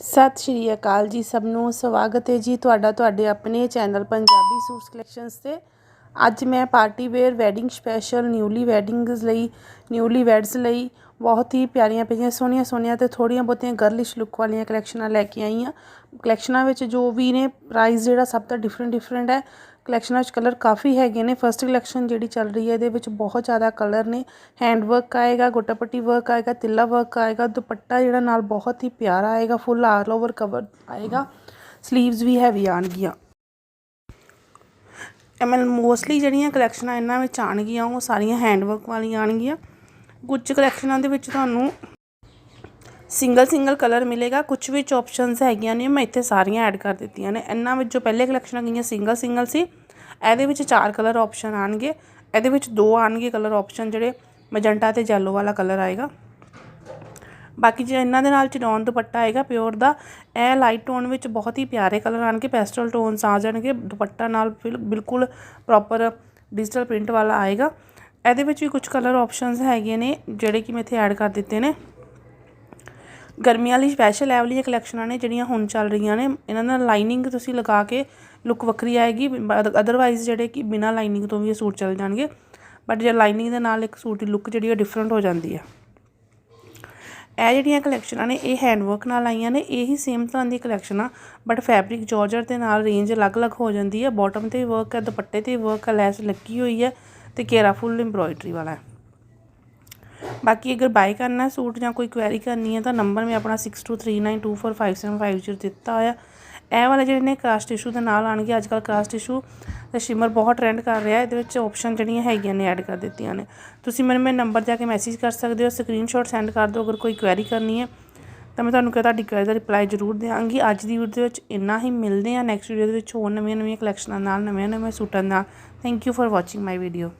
ਸਤਿ ਸ਼੍ਰੀ ਅਕਾਲ ਜੀ ਸਭ ਨੂੰ। ਸਵਾਗਤ ਹੈ ਜੀ ਤੁਹਾਡਾ ਤੁਹਾਡੇ ਆਪਣੇ ਚੈਨਲ ਪੰਜਾਬੀ ਸੂਟਸ ਕਲੈਕਸ਼ਨਸ ਤੇ। ਅੱਜ ਮੈਂ party wear wedding special newly weddings ਲਈ ਨਿਊਲੀ ਵੈਡਸ ਲਈ ਬਹੁਤ ਹੀ ਪਿਆਰੀਆਂ ਪਿਆਰੀਆਂ ਸੋਹਣੀਆਂ ਸੋਹਣੀਆਂ ਤੇ ਥੋੜੀਆਂ ਬਹੁਤੀਆਂ ਗਰਲਿਸ਼ ਲੁੱਕ ਵਾਲੀਆਂ ਕਲੈਕਸ਼ਨਾਂ ਲੈ ਕੇ ਆਈ ਹਾਂ। ਕਲੈਕਸ਼ਨਾਂ ਵਿੱਚ ਜੋ ਵੀ ਨੇ ਪ੍ਰਾਈਸ ਜਿਹੜਾ ਸਭ ਦਾ ਡਿਫਰੈਂਟ ਡਿਫਰੈਂਟ ਹੈ ਕਲੈਕਸ਼ਨਾਂ ਵਿੱਚ ਕਲਰ ਕਾਫੀ ਹੈਗੇ ਨੇ। ਫਸਟ ਕਲੈਕਸ਼ਨ ਜਿਹੜੀ ਚੱਲ ਰਹੀ ਹੈ, ਇਹਦੇ ਵਿੱਚ ਬਹੁਤ ਜ਼ਿਆਦਾ ਕਲਰ ਨੇ। ਹੈਂਡ ਵਰਕ ਆਏਗਾ ਗੋਟਾ ਪੱਟੀ ਵਰਕ ਆਏਗਾ, ਤਿੱਲਾ ਵਰਕ ਆਏਗਾ, ਦੁਪੱਟਾ ਜਿਹੜਾ ਨਾਲ ਬਹੁਤ ਹੀ ਪਿਆਰਾ ਆਏਗਾ ਫੁੱਲ ਆਲ ਓਵਰ ਕਵਰ ਆਏਗਾ। ਸਲੀਵਸ ਵੀ ਹੈਵੀ ਆਣਗੀਆਂ ਐਮਐਲ ਮੋਸਟਲੀ ਜਿਹੜੀਆਂ ਕਲੈਕਸ਼ਨਾਂ ਇਹਨਾਂ ਵਿੱਚ ਆਣਗੀਆਂ ਉਹ ਸਾਰੀਆਂ ਹੈਂਡ ਵਰਕ ਵਾਲੀਆਂ ਆਣਗੀਆਂ ਕੁਝ ਕਲੈਕਸ਼ਨਾਂ ਦੇ ਵਿੱਚ ਤੁਹਾਨੂੰ ਸਿੰਗਲ ਸਿੰਗਲ ਕਲਰ ਮਿਲੇਗਾ। ਕੁਝ ਵਿੱਚ ਆਪਸ਼ਨਸ ਹੈਗੀਆਂ ਨੇ, ਮੈਂ ਇੱਥੇ ਸਾਰੀਆਂ ਐਡ ਕਰ ਦਿੱਤੀਆਂ ਨੇ। ਇਹਨਾਂ ਵਿੱਚ ਜੋ ਪਹਿਲੇ ਕਲੈਕਸ਼ਨਾਂ ਗਈਆਂ ਸਿੰਗਲ ਸਿੰਗਲ ਸੀ। ਇਹਦੇ ਵਿੱਚ ਚਾਰ ਕਲਰ ਆਪਸ਼ਨ ਆਣਗੇ ਇਹਦੇ ਵਿੱਚ ਦੋ ਆਣਗੇ ਕਲਰ ਆਪਸ਼ਨ ਜਿਹੜੇ ਮਜੰਟਾ ਤੇ ਯੈਲੋ ਵਾਲਾ ਕਲਰ ਆਏਗਾ। ਬਾਕੀ ਜੇ ਇਹਨਾਂ ਦੇ ਨਾਲ ਚਨੌਨ ਦੁਪੱਟਾ ਆਏਗਾ ਪਿਓਰ ਦਾ, ਇਹ ਲਾਈਟ ਟੋਨ ਵਿੱਚ ਬਹੁਤ ਹੀ ਪਿਆਰੇ ਕਲਰ ਆਣਗੇ ਪੈਸਟਲ ਟੋਨਸ ਆ ਜਾਣਗੇ, ਦੁਪੱਟਾ ਨਾਲ ਬਿਲਕੁਲ ਪ੍ਰੋਪਰ ਡਿਜੀਟਲ ਪ੍ਰਿੰਟ ਵਾਲਾ ਆਏਗਾ। ਇਹਦੇ ਵਿੱਚ ਵੀ ਕੁਝ ਕਲਰ ਆਪਸ਼ਨਸ ਹੈਗੇ ਨੇ, ਜਿਹੜੇ ਕਿ ਮੈਂ ਇੱਥੇ ਐਡ ਕਰ ਦਿੱਤੇ ਨੇ। ਗਰਮੀਆਂ ਲਈ ਸਪੈਸ਼ਲ ਐ ਵਾਲੀਆਂ ਕਲੈਕਸ਼ਨਾਂ ਨੇ ਜਿਹੜੀਆਂ ਹੁਣ ਚੱਲ ਰਹੀਆਂ ਨੇ। ਇਹਨਾਂ ਨਾਲ ਲਾਈਨਿੰਗ ਤੁਸੀਂ ਲਗਾ ਕੇ ਲੁੱਕ ਵੱਖਰੀ ਆਏਗੀ। ਅਦਰਵਾਈਜ਼ ਜਿਹੜੇ ਕਿ ਬਿਨਾ ਲਾਈਨਿੰਗ ਤੋਂ ਵੀ ਇਹ ਸੂਟ ਚੱਲ ਜਾਣਗੇ। ਬਟ ਜੇ ਲਾਈਨਿੰਗ ਦੇ ਨਾਲ ਇੱਕ ਸੂਟ ਦੀ ਲੁੱਕ ਜਿਹੜੀ ਉਹ ਡਿਫਰੈਂਟ ਹੋ ਜਾਂਦੀ ਹੈ ਇਹ ਜਿਹੜੀਆਂ ਕਲੈਕਸ਼ਨਾਂ ਨੇ, ਇਹ ਹੈਂਡ ਵਰਕ ਨਾਲ ਆਈਆਂ ਨੇ। ਇਹੀ ਸੇਮ ਤਰ੍ਹਾਂ ਦੀ ਕਲੈਕਸ਼ਨਾਂ ਬਟ ਫੈਬਰਿਕ ਜਾਰਜਟ ਦੇ ਨਾਲ ਰੇਂਜ ਅਲੱਗ-ਅਲੱਗ ਹੋ ਜਾਂਦੀ ਹੈ ਬਾਟਮ ਤੇ ਵਰਕ ਹੈ ਦੁਪੱਟੇ ਤੇ ਵਰਕ ਹੈ ਲੈਸ ਲੱਗੀ ਹੋਈ ਹੈ ਤੇ ਕੇਰਾ ਫੁੱਲ ਐਮਬ੍ਰੋਇਡਰੀ ਵਾਲਾ ਹੈ। ਬਾਕੀ ਅਗਰ ਬਾਈ ਕਰਨਾ ਸੂਟ ਜਾਂ ਕੋਈ ਕੁਐਰੀ ਕਰਨੀ ਹੈ ਤਾਂ ਨੰਬਰ ਮੈਂ ਆਪਣਾ 6239245750 ਦਿੱਤਾ ਹੋਇਆ। ਇਹ ਵਾਲੇ ਜਿਹੜੇ ਨੇ ਕ੍ਰਾਸ ਟਿਸ਼ੂ ਦੇ ਨਾਲ ਆਣਗੇ ਅੱਜ ਕੱਲ ਕ੍ਰਾਸ ਟਿਸ਼ੂ ਤੇ ਸ਼ਿਮਰ ਬਹੁਤ ਟ੍ਰੈਂਡ ਕਰ ਰਿਹਾ ਇਹਦੇ ਵਿੱਚ ਆਪਸ਼ਨ ਜਿਹੜੀਆਂ ਹੈਗੀਆਂ ਨੇ ਐਡ ਕਰ ਦਿੱਤੀਆਂ ਨੇ। ਤੁਸੀਂ ਮੈਨੂੰ ਮੇਰੇ ਨੰਬਰ ਜਾ ਕੇ ਮੈਸੇਜ ਕਰ ਸਕਦੇ ਹੋ ਸਕਰੀਨਸ਼ਾਟ ਸੈਂਡ ਕਰ ਦਿਓ ਅਗਰ ਕੋਈ ਕੁਐਰੀ ਕਰਨੀ ਹੈ। ਤਾਂ ਮੈਂ ਤੁਹਾਨੂੰ ਤੁਹਾਡੀ ਕੁਐਰੀ ਦਾ ਰਿਪਲਾਈ ਜ਼ਰੂਰ ਦਿਆਂਗੀ। ਅੱਜ ਦੀ ਵੀਡੀਓ ਦੇ ਵਿੱਚ ਇੰਨਾ ਹੀ। ਮਿਲਦੇ ਆ ਨੈਕਸਟ ਵੀਡੀਓ ਦੇ ਵਿੱਚ ਹੋਰ ਨਵੀਆਂ ਨਵੀਆਂ ਕਲੈਕਸ਼ਨਾਂ ਨਾਲ ਨਵੇਂ ਨਵੇਂ ਸੂਟਾਂ ਨਾਲ। Thank you for watching my video